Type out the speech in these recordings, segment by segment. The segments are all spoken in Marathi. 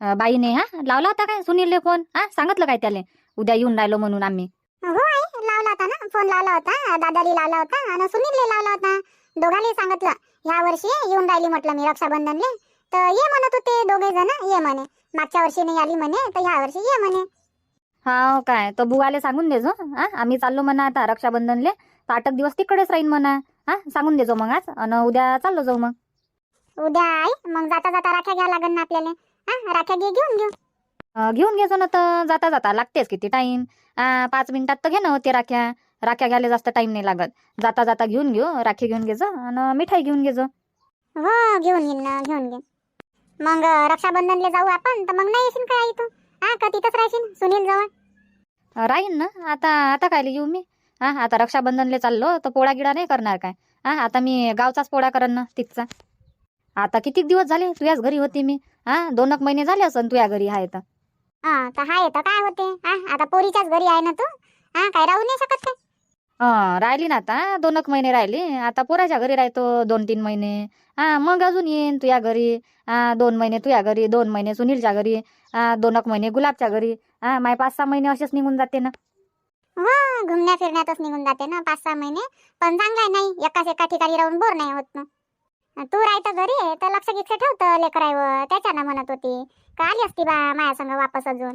बाईने हा लावला होता काय सुनीलले फोन हा सांगितलं काय त्याले? उद्या येऊन राहिलो म्हणून आम्ही. हो आई लावला होता ना फोन लावला होता. दादाली लावला होता आणि सुनीलले लावला होता. दोघांनी सांगितलं ह्या वर्षी येऊन राहिली म्हटलं मी रक्षाबंधनले. तर ये म्हणत होते दोघे जण ये म्हणे. मागच्या वर्षी नाही आली म्हणे तर ह्या वर्षी ये म्हणे. हा काय तर बुवाले सांगून देजो हा आम्ही चाललो म्हणा आता रक्षाबंधनले. तर आठ दिवस तिकडेच राहीन म्हणा. हा सांगून देजो मग आज. आणि उद्या चाललो जाऊ मग. उद्या आई मग जाता जाता राख्या घ्या लागेल ना आपल्याला. हा राख्या घे घेऊन घेऊ. घेऊन घेजो ना तर जाता जाता लागतेच किती टाइम पाच मिनिटात तर घे ना होते राख्या. राख्या घ्यायला जास्त टाइम नाही लागत. जाता जाता घेऊन घेऊ राखी घेऊन घेजो आणि मिठाई घेऊन घेजो हो घेऊन येईन ना घेऊन घेईन. मग अं, रक्षाबंधनले जाऊ आपण तर मग नाही येशील काय आई तू? हा का तिथंच राहशील सुनील जवळ? राहीन ना आता आता काय येऊ मी? हा आता रक्षाबंधनले चाललो तर पोळा गिडा नाही करणार काय? हा आता मी गावचाच पोळा करन ना तिथचा. आता किती दिवस झाले तुझ्याच घरी होती मी? हा दोन एक महिने झाले असन तुझ्या घरी आहे तर. हा तर हाय तर काय होते? हा आता पोरीच्याच घरी आहे ना तू? हा काय राहू नाही शकत काय? हा राहिली ना आता दोन एक महिने राहिली. आता पोराच्या घरी राहतो दोन तीन महिने. हा मग अजून येईन तुझ्या घरी. हा दोन महिने तुझ्या घरी दोन महिने सुनीलच्या घरी. हा दोन एक महिने गुलाबच्या घरी. हा माय पाच सहा महिने असेच निघून जाते ना. हो घुमण्या फिरण्यातच निघून जाते ना पाच सहा महिने. पण चांगलं आहे नाही एकाच एका ठिकाणी राहून बोर नाही होत ना. तू राहतं घरी तर लक्ष गिक्ष ठेवतं लेकरायवर त्याच्यानं म्हणत होती. का आली असती बा माया संग वापस अजून?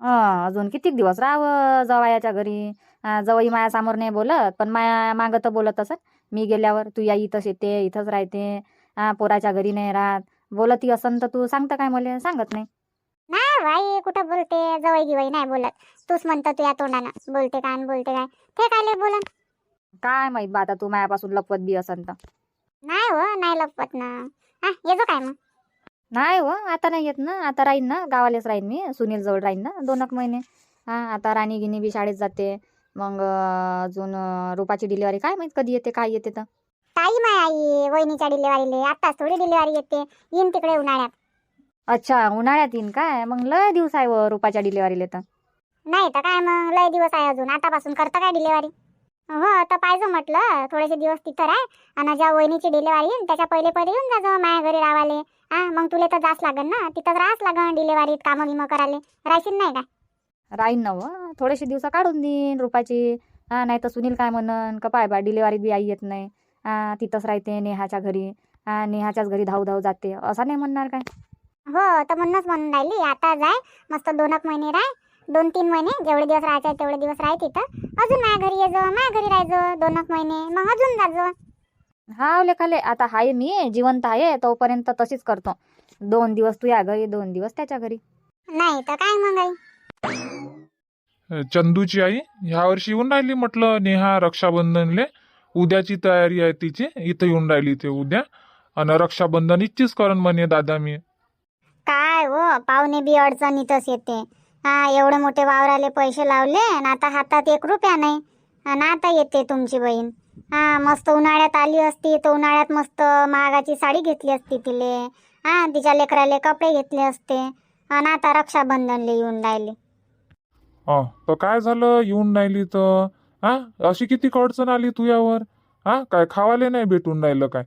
हा अजून किती दिवस राहावं जवायाच्या घरी? हा, जवई माया समोर नाही बोलत पण माया मागं तर बोलत असत. मी गेल्यावर तू या इथंच येते इथंच राहते. हा पोराच्या घरी नाही राहत. बोलती असन तर तू सांगतं काय मला? सांगत नाही. नाही बाई कुठं बोलते? जवळ गिवई नाही बोलत. तूच म्हणतं तू या तोंडानं. बोलते काय आणि बोलते काय? ते काय बोलन? काय माहीत बा आता तू मायापासून लपवत बी असन तर. नाही हो नाही लपवत ना. हा येतो काय मग? नाही हो आता नाही येत ना. आता राहीन ना गावालेच राहीन मी. सुनील जवळ राहीन ना दोन एक महिने. हा आता राणी गिनी बी शाळेत जाते. मग अजून रुपाची डिलिव्हरी काय माहीत कधी येते काय येते तर. टाईम आहे आई वहिनीच्या डिलिव्हरीले आताच थोडी डिलिव्हरी येते. येईन तिकडे उन्हाळ्यात. अच्छा उन्हाळ्यात येईन काय? मग लय दिवस आहे व रुपाच्या डिलिव्हरीला तर. नाही तर काय मग? लय दिवस आहे अजून. आतापासून करता काय डिलिव्हरी हो तर पाहिजे म्हटलं. थोडेसे दिवस तिथं राह आणि ज्या वहिनीची डिलिव्हरी येईन त्याच्या पहिले पहिले येऊन जाजो माझ्या घरी रावाले हा मग तुला तर जास लागन ना? तिथंच राहाच लागन डिलिव्हरीत कामं गिमं करायला. राहशील नाही का? राहीन ना व. थोडेसे दिवस काढून देईन रुपाची. हा नाही तर सुनील काय म्हणन का पाय बा डिलिव्हरीत बी आई येत नाही. हा तिथंच राहते नेहाच्या घरी. हा नेहाच्याच घरी धाव धाव जाते. असं नाही म्हणणार काय? हो तर म्हणूनच म्हणून राहिली. आता जाय. मस्त दोन एक महिने राह. दोन तीन महिने जेवढे दिवस राहायचे तेवढे दिवस राह तिथं. अजून माझ्या घरी ये जो माझ्या घरी राहायचो दोन एक महिने मग अजून जाजो हा लेखाले आता हाय मी जिवंत आहे तोपर्यंत तशीच करतो. दोन दिवस तुझ्या घरी दोन दिवस त्याच्या घरी. नाही तर काय मग आई? चंदूची आई ह्या वर्षी येऊन राहिली म्हटलं नेहा रक्षाबंधनले. उद्याची तयारी आहे तिची इथं येऊन राहिली ते उद्या. आणि रक्षाबंधन इच्छीच करण म्हणे दादा मी. काय हो पाहुणे बी अडचणीतच येते. हा एवढे मोठे वावराले पैसे लावले आणि आता हातात एक रुपया नाही. आणि आता येते तुमची बहीण. हा मस्त उन्हाळ्यात आली असती तर उन्हाळ्यात मस्त महागाची साडी घेतली असती तिले. हा तिच्या लेकराले कपडे घेतले असते. आणि आता रक्षाबंधनले येऊन राहिले. अ तर काय झालं? येऊन राहिली तर? हा अशी किती अडचण आली तुझ्यावर हा काय खावाले नाही भेटून राहिलं काय?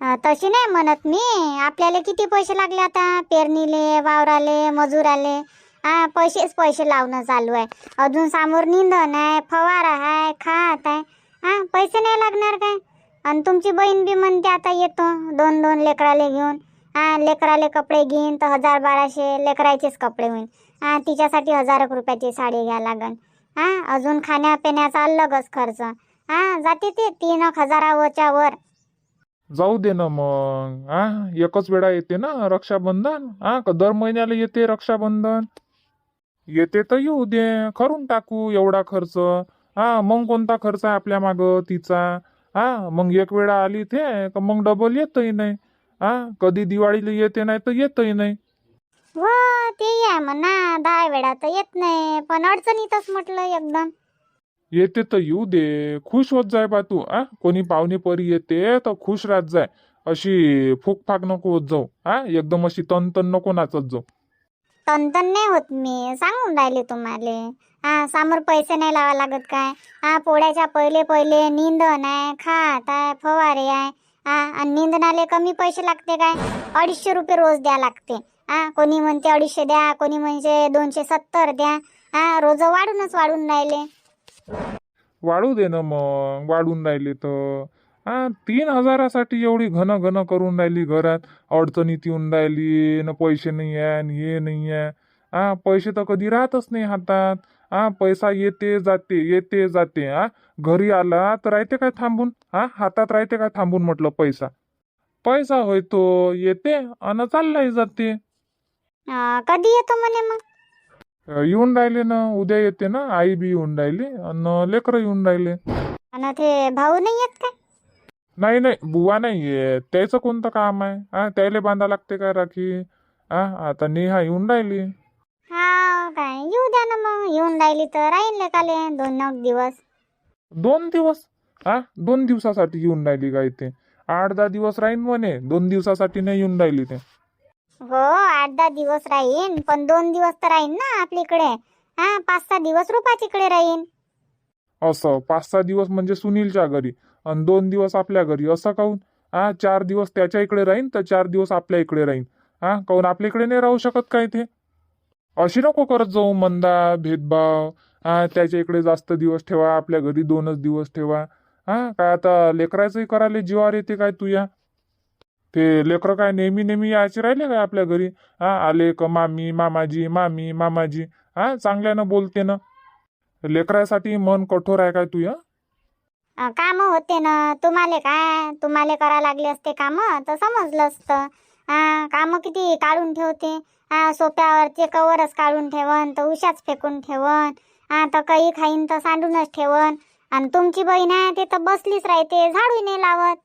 अं, तशी नाही म्हणत मी. आपल्याला किती पैसे लागले आता? पेरणीले वावराले मजुराले. हा पैसेच पैसे लावणं चालू आहे. अजून समोर निंदन आहे फवारा आहे खात आहे. हा पैसे नाही लागणार काय? आणि तुमची बहीण बी म्हणते आता येतो दोन दोन लेकराले घेऊन. हा लेकराले कपडे घेईन तर हजार बाराशे लेकराचेच कपडे होईन. हा तिच्यासाठी हजार एक रुपयाची साडी घ्या लागन. हा अजून खाण्यापिण्याचा अलगच खर्च. हा जाते ते तीन एक हजारावरच्या वर. जाऊ दे ना मग. हा एकच वेळा येते ना रक्षाबंधन? हा का दर महिन्याला येते रक्षाबंधन? येते तर येऊ दे करून टाकू एवढा खर्च. हा मग कोणता खर्च आहे आपल्या माग तिचा? हा मग एक वेळा आली ते मग डबल येतही नाही? हा कधी दिवाळीला येते नाही तर येतही नाही. हो ते आहे म्हणा दहा वेळा तर येत नाही पण अडचणीतच म्हटलं एकदम. येते तर येऊ दे खुश होत जाय बा तू आ कोणी पाहुणे परी येते तर खुश राहत जाय. अशी फुकफाक नको होत जाऊ हा? एकदम अशी तन तन नको नाचत जाऊ. तनतन नाही होत मी. सांगून राहिले तुम्हाला. हा समोर पैसे नाही लावा लागत काय? हा पोळ्याच्या पहिले पहिले निंदन आहे खात आहे फवारे आहे. हा आणि निंदनाले कमी पैसे लागते काय? अडीचशे रुपये रोज द्या लागते. हा कोणी म्हणते अडीचशे द्या कोणी म्हणजे दोनशे सत्तर द्या. हा रोज वाढूनच वाढून राहिले. वाढू दे ना मग वाढून राहिले तर. हा तीन हजारासाठी एवढी घन घन करून राहिली घरात. अडचणीत येऊन राहिली न पैसे नाही आहे न हे नाही आहे हा पैसे तर कधी राहतच नाही हातात. हा पैसा येते जाते येते जाते. हा घरी आला तर राहते काय थांबून? हा हातात राहते काय थांबून म्हटलं पैसा? पैसा होय तो येते अन चाललाही जाते. कधी येतो म्हणे मग? येऊन राहिले ना उद्या येते ना आई बी येऊन राहिली आणि लेकरं येऊन राहिले. ते भाऊ नाही येत काय? नाही नाही बुवा नाही येत त्याचं कोणतं काम आहे? हा त्याला बांधा लागते काय राखी? हा आता नेहा येऊन राहिली. हा काय? येऊ द्या ना मग. येऊन राहिली तर राहीन लेकाले दोन नऊ दिवस. दोन दिवस? हा दोन दिवसासाठी येऊन राहिली काय ते आठ दहा दिवस राहीन म्हणे. दोन दिवसासाठी नाही येऊन राहिली ते. हो आठ दहा दिवस राहीन. पण दोन दिवस तर राहीन ना आपलीकडे हा पाच सहा दिवस रुपाचीकडे राहीन. असं पाच सहा दिवस म्हणजे सुनीलच्या घरी. आणि दोन दिवस आपल्या घरी. असं काहून हा चार दिवस त्याच्या इकडे राहीन तर चार दिवस आपल्या इकडे राहीन. हा काहून आपल्या इकडे नाही राहू शकत काय ते? अशी नको करत जाऊ मंदा भेदभाव. हा त्याच्या इकडे जास्त दिवस ठेवा आपल्या घरी दोनच दिवस ठेवा. हा काय आता लेकराचंही करायला जीवावर येते काय तुया ते लेकरं काय नेहमी नेहमी यायचे राहिले काय आपल्या घरी? हा आले का मामी मामाजी मामी मामाजी? हा चांगल्यानं बोलते ना लेकरासाठी मन कठोर आहे काय तुया काम होते ना. तुम्हाला काय? तुम्हाला करा लागले असते काम? तर समजलं असतं. काम किती काढून ठेवते? सोप्यावरचे कवरच काढून ठेवन तर उशाच फेकून ठेवन. हा तर काही खाईन तर सांडूनच ठेवन. आणि तुमची बहीण आहे ते तर बसलीच राहते झाडू नाही लावत.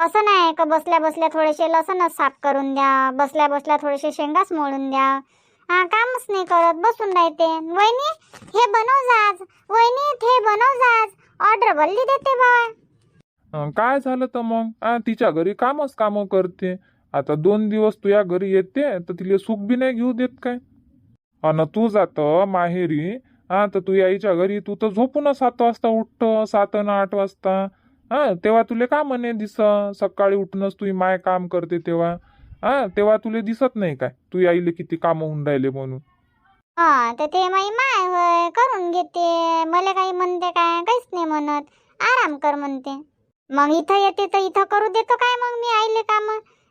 असं नाही का बसल्या बसल्या थोडेसे लसणच साफ करून द्या बसल्या बसल्या थोडेसे शेंगाच मोडून द्या. कामच नाही करत. बसून राहते. वहिनी हे बनव जाज वहिनी हे बनव जाज ऑर्डर भरली देते बा अं, काय झालं तर मग? आ, तिच्या घरी कामच काम करते. आता दोन दिवस तुझ्या घरी येते तर तिला सुख बी नाही घेऊ देत काय? अन तू जात माहेरी. हा तर तू आईच्या घरी तू तर झोपून सात वाजता उठत सात न आठ वाजता. हा तेव्हा तुले काम नाही दिस सकाळी उठूनच तुझी माय काम करते तेव्हा. हा तेव्हा तुले दिसत नाही काय? तू आईले किती काम होऊन राहिले म्हणून. हा तर ते माई माय होय करून घेते. मला काही म्हणते काय काहीच नाही म्हणत. आराम कर म्हणते. मग इथं येते तर इथं करू देतो काय मग मी आईले काम?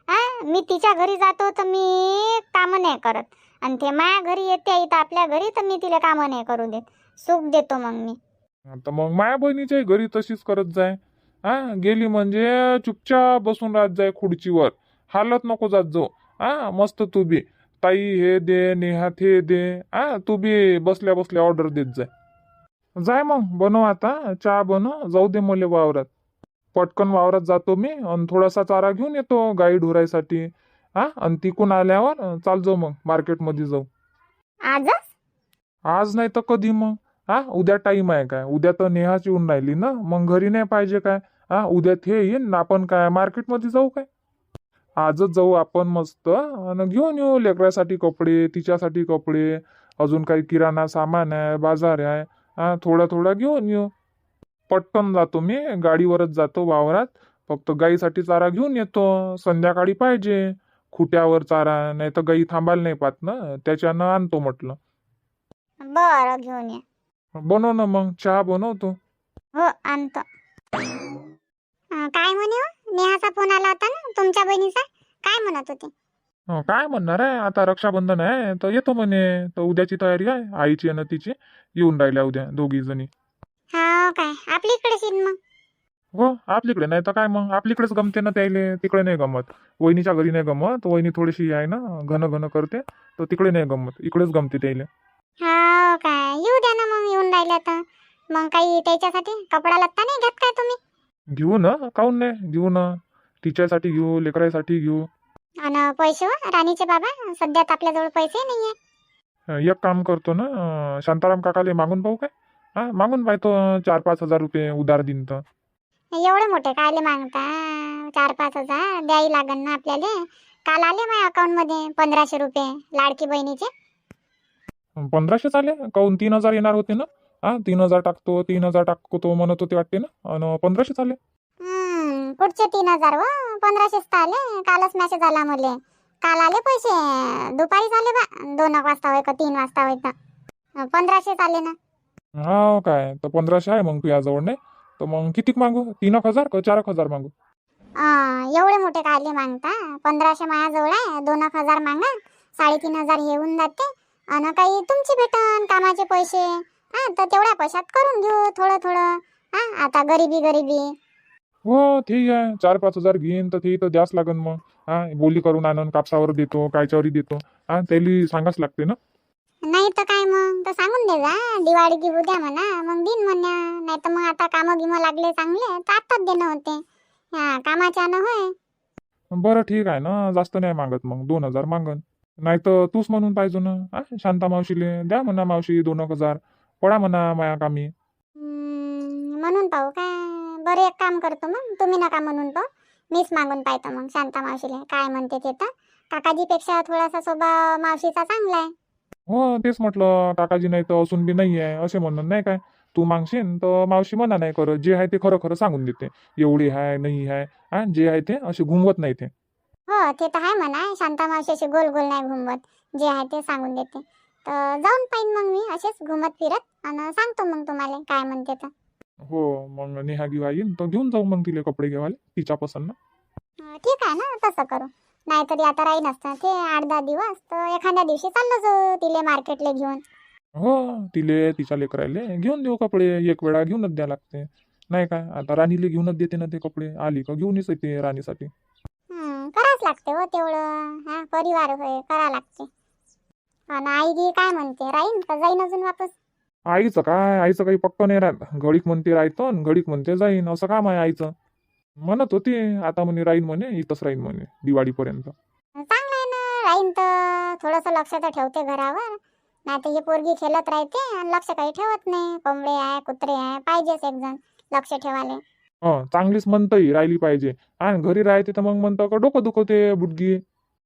हा मी तिच्या घरी जातो तर मी काम नाही करत. आणि ते माया घरी येते इथं आपल्या घरी तर मी तिला काम नाही करू देत. सुख देतो मग मी. आता मग माया बहिणीच्याही घरी तशीच करत जाय. हा गेली म्हणजे चुपचाप बसून राहत जाय खुर्चीवर. हालत नको जात जाऊ. हा मस्त तू बी. ताई हे दे नेहा ते दे. हा तू बी बसल्या बसल्या ऑर्डर देत जाय. जाय मग बनव आता चहा बनव जाऊ दे मले वावरात. पटकन वावरात जातो मी आणि थोडासा चारा घेऊन येतो गाई ढोरायसाठी. हा आणि तिकून आल्यावर चाल जाऊ मग मार्केटमध्ये जाऊ. आजच? आज नाही तर कधी मग? हा उद्या टाइम आहे काय? उद्या तर नेहाच येऊन राहिली ना? मग घरी नाही पाहिजे काय? हा उद्या ते येईन आपण काय मार्केटमध्ये जाऊ काय? आजच जाऊ आपण मस्त. आणि घेऊन येऊ लेकरासाठी कपडे तिच्यासाठी कपडे. अजून काही किराणा सामान आहे बाजार आहे. हा थोडा थोडा घेऊन येऊ. पटकन जातो मी गाडीवरच जातो वावरात. फक्त गाईसाठी चारा घेऊन येतो. संध्याकाळी पाहिजे. खुट्यावर चारा नाही तर गाई थांबायला नाही पाहत ना. त्याच्यानं आणतो म्हटलं. बरं घेऊन ये. बनव ना मग. चहा बनवतो. हो आणतो. अं, काय म्हणे हो? नेहाचा फोन आला होता ना? तुमच्या बहिणीचा? काय म्हणत होते? काय म्हणणार आहे? आता रक्षाबंधन आहे तर येतो म्हणे. तर उद्याची तयारी आहे आईची आणि तिची. येऊन राहिल्या उद्या दोघी जणी. हा काय? शिन मग? हो आपलीकडे. नाही तर काय मग? आपलीकडेच गमते ना त्याले. तिकडे नाही गमत. वहिनीच्या घरी नाही गमत. वहिनी थोडीशी आहे ना घन घन करते. तर तिकडे नाही गमत. इकडेच गमते त्याले. हा काय? येऊ द्या ना मग येऊन राहिल्या तर. मग काही त्याच्यासाठी कपडा लत्ता नाही घेत काय तुम्ही? घेऊ ना. काहून नाही? घेऊ ना. तिच्यासाठी घेऊ लेकरासाठी घेऊ. आणि पैसे वा राणीचे बाबा सध्यात आपल्याजवळ पैसे नाहीये. हं, एक काम करतो ना अं, शांताराम काकाले मागून पाहू काय? हा मागून पाहतो चार पाच हजार रुपये उधार दिन तर. एवढे मोठे कायले मागता? चार पाच हजार द्यावी लागन ना आपल्याला? काल आले माझ्या अकाउंटमध्ये पंधराशे रुपये लाडकी बहिणीचे. पंधराशे आले? काहून तीन हजार येणार होते ना? हा तीन हजार टाकतो तीन हजार टाकतो म्हणत होते वाटते ना? आणि पंधराशे आले. पुढचे तीन हजार व पंधराशेच आले. कालच मेसेज आला मले. काल आले पैसे. दुपारीच आले बा दोन वाजता होय का तीन वाजता होय तर पंधराशेच आले ना. हा काय तर पंधराशे आहे मग तुझ्याजवळ नाही. तर मग कितीक मागू? तीन हजार का चार हजार मागू? एवढे मोठे कायले मागता? पंधराशे माझ्याजवळ आहे. दोन एक हजार मागा. साडेतीन हजार हे होऊन जाते. आणि काही तुमची भेटन कामाचे पैसे. हा तर तेवढ्या पैशात करून घेऊ थोडं थोडं. हा आता गरिबी गरिबी. हो ठीक आहे. चार पाच हजार घेईन तर ते तर द्यास लागन मग. हा बोली करून आणून कापसावर देतो कायच्यावरही देतो. हा त्याला सांगाच लागते ना? नाही तर काय मग? तर सांगून दे जा. दिवाळी गिव द्या म्हणा. मग दिन म्हणा. नाही तर मग आता कामं गिमं लागले चांगले तर आत्ताच देणं होते. हा कामाच्या न होय. बरं ठीक आहे ना. जास्त नाही मागत मग. दोन हजार मागन. नाही तर तूच म्हणून पाहिजे ना हा शांता मावशीले द्या म्हणा मावशी दोन एक हजार. पडा म्हणा माया कामी. म्हणून पाहू काय. बरं एक काम करतो मग. तुम्ही नका म्हणून पाहू मीच मागून पाहतो मग शांता मावशीला. काय म्हणते ते तर. काकाजीपेक्षा थोडासा स्वभाव मावशीचा चांगला आहे. हो तेच म्हटलं. काकाजी नाही तर असून बी नाही आहे असे म्हणून नाही काय. तू मागशील तर मावशी म्हणा नाही करत. जे आहे ते खरं खरं सांगून देते. एवढी आहे नाही आहे हा जे आहे ते असे घुमवत नाही ते. हो ते तर आहे म्हणा. शांता मावशी अशी गोल गोल नाही घुमवत. जे आहे ते सांगून देते. तर जाऊन पाहिन मग मी असेच घुमत फिरत. आणि सांगतो मग तुम्हाला काय म्हणते तर. हो मग नेहा घेऊन येईन तर घेऊन जाऊ मग तिला कपडे घेवाले तिच्या पसंत ठीक आहे ना तसं करू. नाहीतरी आता राही नसतं. ते आठ दहा दिवस तर एखाद्या दिवशी चाललो जाऊ तिले मार्केटला घेऊन. हो तिले तिच्या लेकराले घेऊन देऊ कपडे. एक वेळा घेऊनच द्या लागते. नाही काय आता राणीला घेऊनच देते ना ते कपडे. आली का घेऊनच येते राणीसाठी. करावंच लागते हो तेवढं. हा परिवार होय करा लागते. आणि आई गी काय म्हणते? राहीन का जाईन अजून वापस? आईचं काय? आईचं काही पक्क नाही राहत घडीक म्हणते राहतो घडीक म्हणते जाईन. असं काम आहे आईचं? म्हणत होती. आता म्हणे राहीन म्हणे इथंच राहीन म्हणे दिवाळीपर्यंत. चांगलं आहे ना. राहीन तर. थोडंसं लक्ष तर ठेवते घरावर. नाही तर ही पोरगी खेळत राहते आणि लक्ष काही ठेवत नाही. कोंबडे आहे कुत्रे आहे पाहिजेच एक जण लक्ष ठेवाले हा चांगलीच म्हणतंय राहिली पाहिजे. आणि घरी राहते तर मग म्हणतं का डोकं दुखवते बुडगी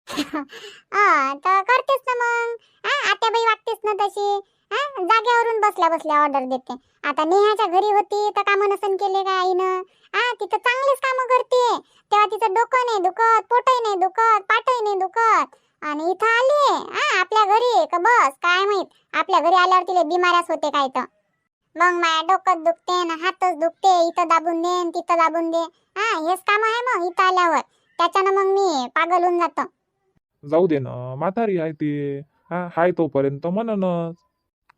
हा तर करतेस ना मग. हा आत्याबाई वागतेस ना तशी. हा जागेवरून बसल्या बसल्या ऑर्डर देते. आता नेहाच्या घरी होती तर कामं नसन केले का आईनं? हा तिथं चांगलीच कामं करते तेव्हा तिचं डोकं नाही दुखत पोटही नाही दुखत पाठही नाही दुखत. आणि इथं आली हा आपल्या घरी का? बस काय माहीत? आपल्या घरी आल्यावर तिला बिमाऱ्याच होते काय तर. मग माया डोकं दुखते ना हातच दुखते इथं दाबून दे तिथं दाबून दे. हा हेच काम आहे मग इथं आल्यावर. त्याच्यानं मग मी पागल होऊन जातो. जाऊ दे ना म्हातारी आहे ती. हा हाय तोपर्यंत म्हणूनच.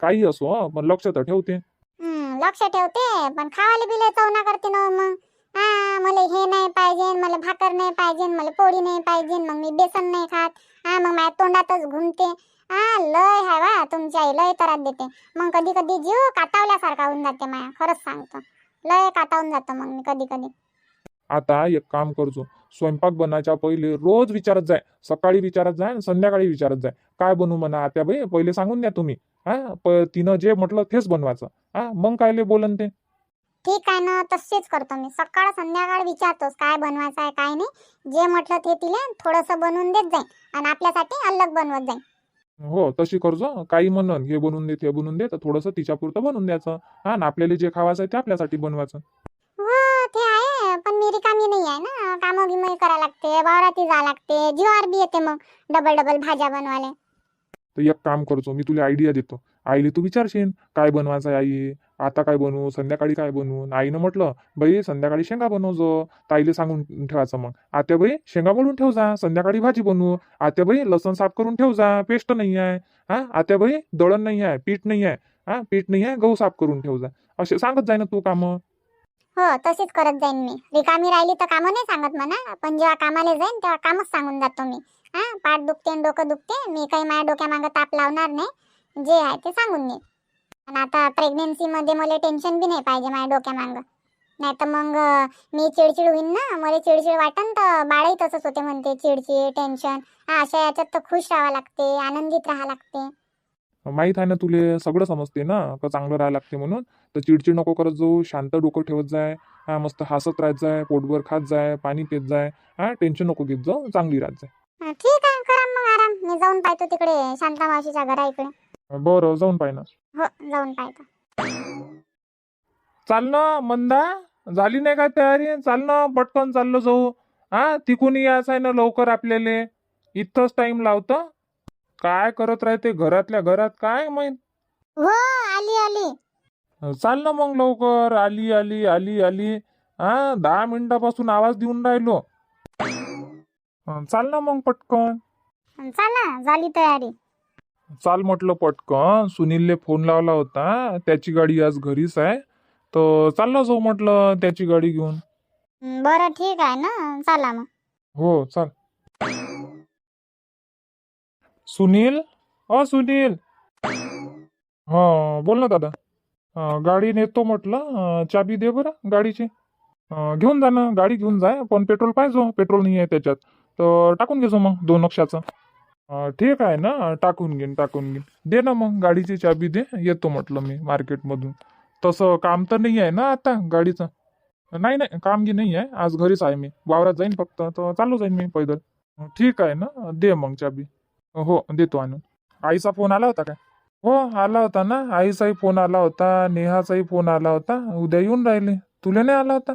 काही असो हं, पण लक्ष तर ठेवते. लक्ष ठेवते पण खावाले बिले चवना करते ना मग. हा मला हे नाही पाहिजे मला भाकर नाही पाहिजे मला पोळी नाही पाहिजे मग मी बेसन नाही खात. हा मग माझ्या तोंडातच घुमते. हा लय हाय वा तुमची आई लय त्रास देते. मग कधी कधी जीव काटावल्यासारखा होऊन जाते माया खरंच सांगतो. लय काटावून जातो मग मी कधी कधी आता एक काम करजो स्वयंपाक बनायच्या पहिले रोज विचारत जाय. सकाळी विचारत जाय आणि संध्याकाळी विचारत जाय. काय बनवू म्हणा आता बाई पहिले सांगून द्या तुम्ही. हा प तिनं जे म्हटलं तेच बनवायचं. हा मग कायले बोलन ते? ठीक आहे ना तसेच करतो मी. सकाळ संध्याकाळ विचारतोस काय बनवायचं आहे काय नाही. जे म्हटलं ते तिला थोडंसं बनवून देत जाईन. आणि आपल्यासाठी अलग बनवत जाईन. हो तशी करजो. काही म्हणन हे बनवून दे ते बनवून दे. तर थोडंसं तिच्यापुरतं बनवून द्यायचं. हा आणि आपल्याला जे खावायचं आहे ते आपल्यासाठी बनवायचं. हो ते आहे. पण मी रिकामी नाही आहे ना. कामं गिमं करा लागते. वावराती जा लागते. जीवावर बी येते मग. डबल डबल भाज्या बनवाले तर एक काम करतो मी तुला आयडिया देतो. आईले तू विचारशील काय बनवायचं आहे आई? आता काय बनवू? संध्याकाळी काय बनवू? आईनं म्हटलं बाई संध्याकाळी शेंगा बनवजो. ताईले सांगून ठेवायचं मग. आत्या बाई शेंगा बनवून ठेव जा. संध्याकाळी भाजी बनवू. आत्या बाई लसण साफ करून ठेव जा. पेस्ट नाही आहे. हा? आत्या बाई दळण नाही आहे. पीठ नाही आहे. हा? पीठ नाही आहे? गहू साफ करून ठेव जा. असे सांगत जाय ना तू कामं. हो तशीच करत जाईन मी. रिकामी राहिली तर कामं नाही सांगत म्हणा. पण जेव्हा कामाला जाईन तेव्हा कामच सांगून जातो मी. हा पाठ दुखते आणि डोकं दुखते मी काही माझ्या डोक्यामागं ताप लावणार नाही. जे आहे ते सांगून दे आणि आता प्रेग्नन्सीमध्ये मला टेन्शन बी नाही पाहिजे माझ्या डोक्यामागं. नाही तर मग मी चिडचिड होईन ना मला चिडचिड वाटन तर बाळही तसंच होते म्हणते चिडचिड टेन्शन हा अशा याच्यात तर खुश राहावं लागते आनंदित राहावं लागते. माहीत आहे ना तुले सगळं समजते ना का चांगलं राहायला लागते म्हणून? तर चिडचिड नको करत जाऊ शांत डोकं ठेवत जाय हा मस्त हसत राहत जाय पोटभर खात जाय पाणी पित जाय हा टेन्शन नको घेत जाऊ चांगली राहत जाय. ठीक आहे करा मग आराम. मी जाऊन पाहतो तिकडे शांता मावशीच्या घरा इकडे. बरं जाऊन पाय ना हो जाऊन पाहतो. चाल ना मंदा. झाली नाही का तयारी? चाल ना पटकन चाललो जाऊ. हा तिकून यायचं आहे ना लवकर आपल्याला. इथंच टाइम लावतं. काय करत राहते घरातल्या घरात काय माहीत? हो आली आली. चाल ना मग लवकर. आली आली आली आली. हा दहा मिनिटापासून आवाज देऊन राहिलो. चाल ना मग पटकन. चला झाली तयारी. चाल म्हटलं पटकन. सुनीलले फोन लावला होता. त्याची गाडी आज घरीच आहे. तर चाललो जाऊ म्हटलं त्याची गाडी घेऊन. हं, बरं ठीक आहे ना. चला मग. हो चाल. सुनील? अ सुनील. हा बोल ना दादा. अं, गाडी नेतो म्हटलं. अं, चाबी दे बरं गाडीची. अं, घेऊन जा ना. गाडी घेऊन जाय पण पेट्रोल पाहिजे पेट्रोल नाही आहे त्याच्यात. तर टाकून घेजो मग दोन लक्षाचं ठीक आहे ना? टाकून घेईन टाकून घेईन. दे ना मग गाडीची चाबी दे. येतो म्हटलं मी मार्केटमधून. तसं काम तर नाही आहे ना आता गाडीचं? नाही नाही काम की नाही आहे. आज घरीच आहे मी. वावरात जाईन फक्त. तर चालू जाईन मी पैदल. ठीक आहे ना? दे मग चाबी. हो देतो आणून. आईचा फोन आला होता काय हो आला होता ना. आईचाही फोन आला होता. नेहाचाही फोन आला होता. उद्या येऊन राहिले. तुला नाही आला होता?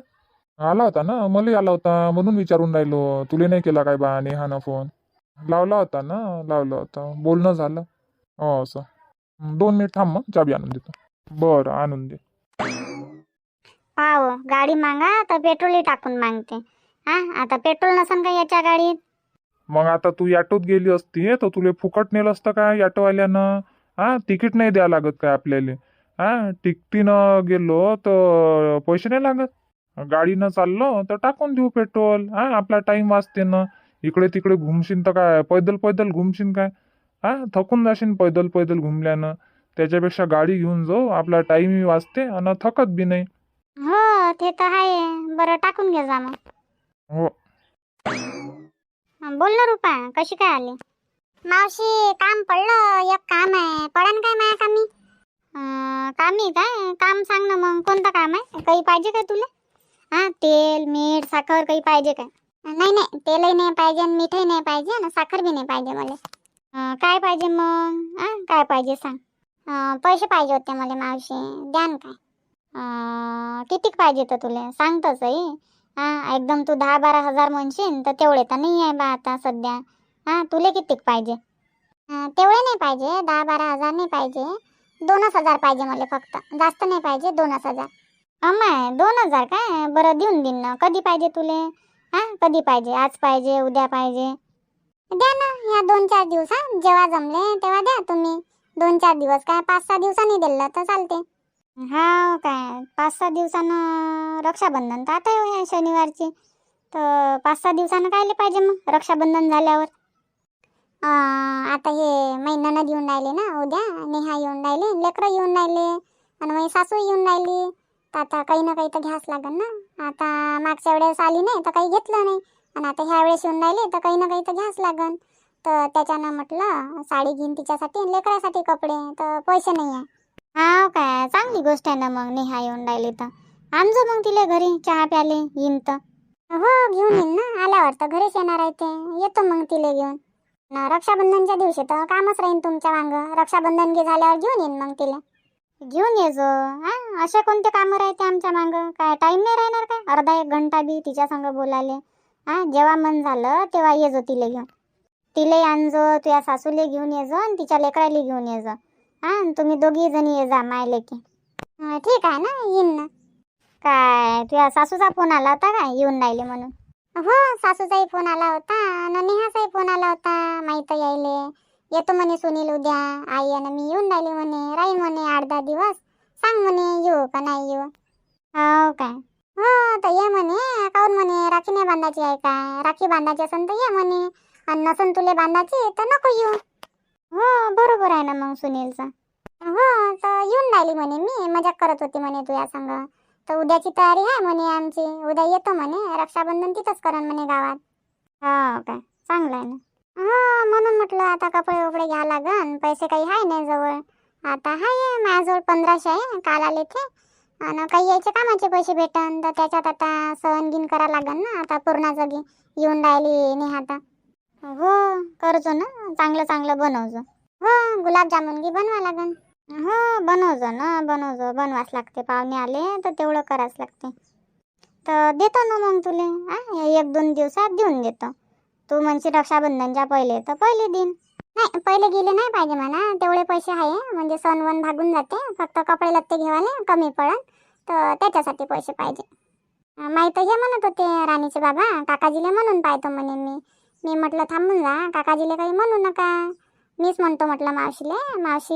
आला होता ना? मलाही आला होता. म्हणून विचारून राहिलो. तुले नाही केला काय बा? नेहानं फोन लावला होता ना? लावला होता. बोलणं झालं. हो असं. दोन मिनिट थांब मग चाबी आणून देतो. बरं आणून दे. पाव. गाडी मागा तर पेट्रोलही टाकून मागते. हा? आता पेट्रोल नसन का याच्या गाडीत? मग आता तू ऑटोत गेली असती तर तुले फुकट नेलं असतं काय ऑटोवाल्यानं हा? तिकीट नाही द्या लागत काय आपल्याला? हा? तिकटीनं गेलो तर पैसे नाही लागत? गाडीनं चाललो तर टाकून देऊ पेट्रोल. हा आपला टाइम वाचते ना. इकडे तिकडे घुमशीन तर काय पैदल पैदल घुमशीन काय? हा थकून जाशील पैदल पैदल घुमल्यानं. त्याच्यापेक्षा गाडी घेऊन जाऊ आपला टाइमही वाचते आणि थकत बी नाही. हो ते तर आहे. बरं टाकून घे जा मग. हो. हं, बोल ना रुपा कशी काय आली? मावशी काम पडलं. एक काम आहे. पडन काय माया कामी? अं, कामी काय काम सांग ना मग. कोणतं काम आहे? काही पाहिजे काय तुला? हां तेल मीठ साखर काही पाहिजे काय? नाही नाही तेलही नाही पाहिजे आणि मीठही नाही पाहिजे आणि साखर बी नाही पाहिजे मला. काय पाहिजे मग? हां काय पाहिजे सांग. पैसे पाहिजे होते मला मावशी. द्यान काय. कितीक पाहिजे तर तुला? सांगतच आहे हां. एकदम तू दहा बारा हजार म्हणशील तर तेवढे तर नाही आहे बा आता सध्या. हां तुला कितीक पाहिजे? तेवढे नाही पाहिजे. दहा बारा हजार नाही पाहिजे. दोनच हजार पाहिजे मला फक्त. जास्त नाही पाहिजे दोनच हजार. अमाय दोन हजार काय? बरं देऊन देईन ना. कधी पाहिजे तुले? हा कधी पाहिजे? आज पाहिजे उद्या पाहिजे? द्या ना ह्या दोन चार दिवस हा. जेव्हा जमले तेव्हा द्या तुम्ही. दोन चार दिवस काय? पाच सहा दिवसांनी दिलं तर चालते. हा काय? पाच सहा दिवसानं रक्षाबंधन तर आता आहे शनिवारची. तर पाच सहा दिवसानं कायले पाहिजे मग? रक्षाबंधन झाल्यावर? आता हे महिन्यानं येऊन राहिले ना उद्या. नेहा येऊन राहिले लेकरं येऊन राहिले आणि माझी सासू येऊन राहिली. तर आता काही ना काही तर घ्यास लागेल ना. आता मागच्या वेळेस आली नाही तर काही घेतलं नाही. आणि आता ह्या वेळेस येऊन राहिले तर काही ना काही तर घ्यास लागन. तर त्याच्यानं म्हटलं साडी घेईन तिच्यासाठी आणि लेकरासाठी कपडे तर पैसे नाही आहे. हा काय चांगली गोष्ट आहे ना मग नेहा येऊन राहिली तर. आणजो मग तिला घरी चहा प्याले येईन तर. हो घेऊन येईन ना. आल्यावर तर घरीच येणार आहे ते. येतो मग तिला घेऊन. रक्षाबंधनच्या दिवशी तर कामच राहीन तुमच्या मागं. रक्षाबंधन घे झाल्यावर घेऊन येईन मग तिला. घेऊन ये जो हा? असे कोणते कामं राहते आमच्या मागं? काय टाइम नाही राहणार काय? अर्धा एक घंटा बी तिच्या संग बोलाले. हा? जेव्हा मन झालं तेव्हा ये जो तिला घेऊन. तिला आणजो तुझ्या सासूले घेऊन ये जो आणि तिच्या लेकराला घेऊन ये जो. हा? तुम्ही दोघी जणी ये जा माय लेकी ठीक आहे ना? येईन ना. काय तुझ्या सासूचा फोन आला होता काय? येऊन राहिले म्हणून. हो सासूचाही फोन आला होता आणि नेहाचाही फोन आला होता माहीत यायले. येतो म्हणे सुनील उद्या. आई आणि मी येऊन राहिले म्हणे. राहील म्हणे आठ दहा दिवस. सांग म्हणे येऊ का नाही येऊ? हो काय हो तर ये म्हणे. काऊन म्हणे? राखी नाही बांधायची आहे काय राखी बांधायची असेल तर ये म्हणे. आणि नसन तुले बांधायची तर नको येऊ. हो बरोबर आहे ना मग सुनीलचं. हो तर येऊन राहिली म्हणे मी. मजाक करत होती म्हणे तुझ्या संग. तर उद्याची तयारी आहे म्हणे आमची. उद्या येतो म्हणे. रक्षाबंधन तिथंच करण म्हणे गावात. हो काय चांगलं आहे ना. हो म्हणून म्हटलं आता कपडे वपडे घ्या लागन. पैसे काही आहे नाही जवळ. आता आहे माझ्याजवळ पंधराशे आहे काल आले ते आणि काही यायचे कामाचे पैसे भेटन तर त्याच्यात आता सहन गिन करा लागन ना आता पूर्ण जागी येऊन राहिली नाही आता हो करजो ना चांगलं चांगलं बनवजो. हो गुलाबजामुन गी बनवा लागन. हो बनवजो ना बनवजो. बनवाच लागते पाहुणे आले तर तेवढं करावंच लागते. तर देतो ना मग तुले हा एक दोन दिवसात देऊन देतो. तू म्हणशील रक्षाबंधनच्या पहिले तर पहिले दिन. नाही पहिले गेले नाही पाहिजे म्हणा. तेवढे पैसे आहे म्हणजे सण वन भागून जाते. फक्त कपडे लत्ते घेवाले कमी पडन तर त्याच्यासाठी पैसे पाहिजे. अं, माहीत हे म्हणत होते राणीचे बाबा. काकाजीले म्हणून पाहतो म्हणे मी. मी म्हटलं थांबून जा. काकाजीले काही म्हणू नका. मीच म्हणतो म्हटलं मावशीले मावशी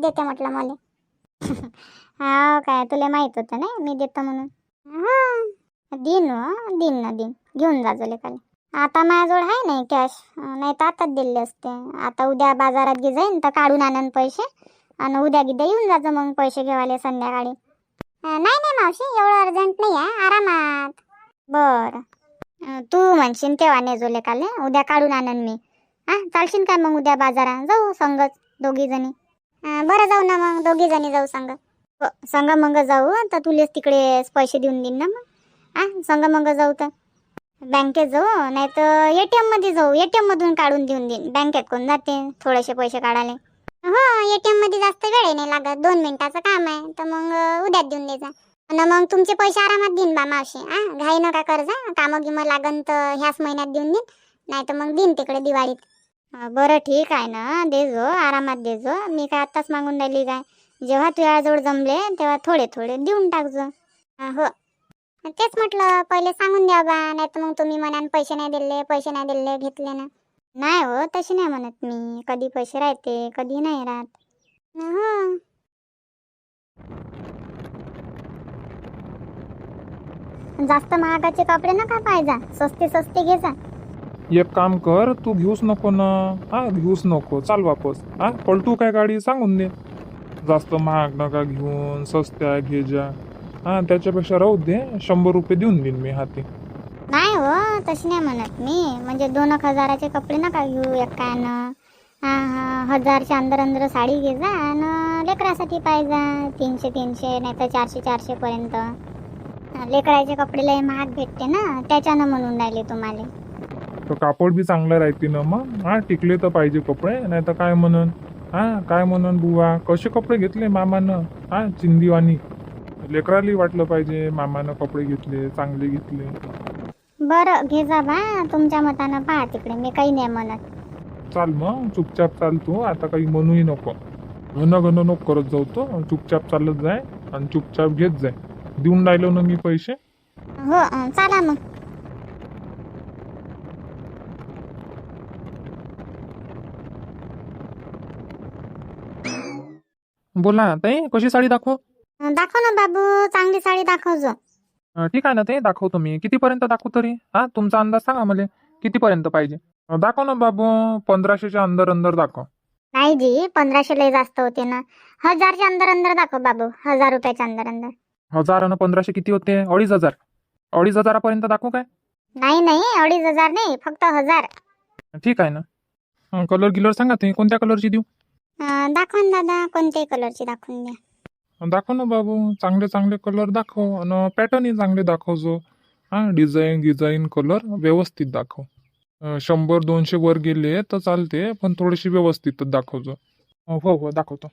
देते म्हटलं मला. हा काय तुला माहीत होतं ना मी देतो म्हणून. हा. दिन हो दिन ना दिन. घेऊन जा जो खाली. आता माझ्याजवळ आहे नाही कॅश नाही तर आताच दिले असते. आता उद्या बाजारात गे जाईन तर काढून आणन पैसे. आणि उद्या गिद्या येऊन जायचं मग पैसे घेवाले संध्याकाळी. नाही नाही मावशी एवढं अर्जंट नाही आहे. आरामात. बर. तू म्हणशील तेव्हा नेजो लेकाले उद्या काढून आणन मी. हा चालशील काय मग उद्या बाजारात? जाऊ संगच दोघी जणी. बरं जाऊ ना मग दोघी जणी जाऊ संग. संग मग जाऊ तर तुलेच तिकडे पैसे देऊन देईन ना मग. हा संग मग जाऊ तर. बँकेत जाऊ नाही तर ए टी एममध्ये जाऊ. ए टी एममधून काढून देऊन देईन. बँकेत कोण जाते? थोडेसे पैसे काढाले. हो ए टी एममध्ये जास्त वेळ नाही लागत. दोन मिनिटाचं काम आहे. तर मग उद्याच देऊन द्यायचा आणि मग तुमचे पैसे आरामात देईन बा मावशी. हा घाई नका कर कामं गिमं लागन तर ह्याच महिन्यात देऊन देईन. नाही तर मग देईन तिकडे दिवाळीत. बरं ठीक आहे ना. देजो आरामात देजो मी काय आत्ताच मागून राहिली काय? जेव्हा तुझ्याजवळ जमले तेव्हा थोडे थोडे देऊन टाकजो हो. तेच म्हटलं पहिले सांगून द्या बा नाही तर मग तुम्ही म्हणान पैसे नाही दिले पैसे नाही दिले घेतले ना. नाही हो तशी नाही म्हणत मी. कधी पैसे राहते कधी नाही राहत. हो. जास्त महागाचे कपडे नका पाहिजा सस्ते सस्ते घे जा. एक काम कर तू घेऊच नको ना. हा घेऊच नको. चाल वापस. हा पलटू काय गाडी सांगून दे. जास्त महाग नका घेऊन सस्त्या घे जा. हा त्याच्यापेक्षा राहू दे. शंभर रुपये देऊन देईन मी हाती. नाही हो तशी नाही म्हणत मी. म्हणजे दोन एक हजाराचे कपडे नका घेऊ एकानं. हा हा हजारच्या अंदर अंदर साडी घे जा आणि लेकरासाठी पाहिजे तीनशे तीनशे नाही तर चारशे चारशे पर्यंत. लेकराचे कपडे लय महाग भेटते ना त्याच्यानं म्हणून राहिले तुम्हाला. तर कापड बी चांगलं राहते ना मग. हा टिकले तर पाहिजे कपडे नाही तर काय म्हणन? हा काय म्हणन बुवा? कसे कपडे घेतले मामानं? हा चिंदीवानी. लेकराली वाटलं पाहिजे मामानं कपडे घेतले चांगले घेतले. बरं घे जा बा तुमच्या मतानं पहा तिकडे मी काही नाही म्हणत. चाल मग चुपचाप चाल तू आता काही म्हणूही नको. घन घन नको करत जाऊ तो चुपचाप चालत जाय आणि चुपचाप घेत जाय. देऊन राहिलो ना मी पैसे. हो अं, चला मग. बोला ताई कशी साडी दाखव? दाखव ना बाबू चांगली साडी दाखव जो अं, ठीक आहे ना ते दाखवतो मी. कितीपर्यंत दाखवू तरी? हा तुमचा अंदाज सांगा मला. कितीपर्यंत पाहिजे? अं, दाखव ना बाबू पंधराशेच्या अंदर अंदर दाखव. नाही जी पंधराशे लय जास्त होते ना. हजारच्या अंदर अंदर दाखव बाबू हजार रुपयाच्या अंदर अंदर. हजार आणि पंधराशे किती होते? अडीच हजार. अडीच हजारापर्यंत दाखवू काय? नाही नाही अडीच हजार नाही फक्त हजार. ठीक आहे ना. कलर गिलर सांगा ते कोणत्या कलरची देऊ? अं, दाखवा ना दादा कोणत्याही कलरची दाखवून द्या. दाखव ना बाबू चांगले चांगले कलर दाखव आणि पॅटर्नही चांगले दाखव जो हां डिझाईन डिझाईन कलर व्यवस्थित दाखव. शंभर दोनशे वर गेले तर चालते पण थोडीशी व्यवस्थितच दाखव जो हो हो दाखवतो.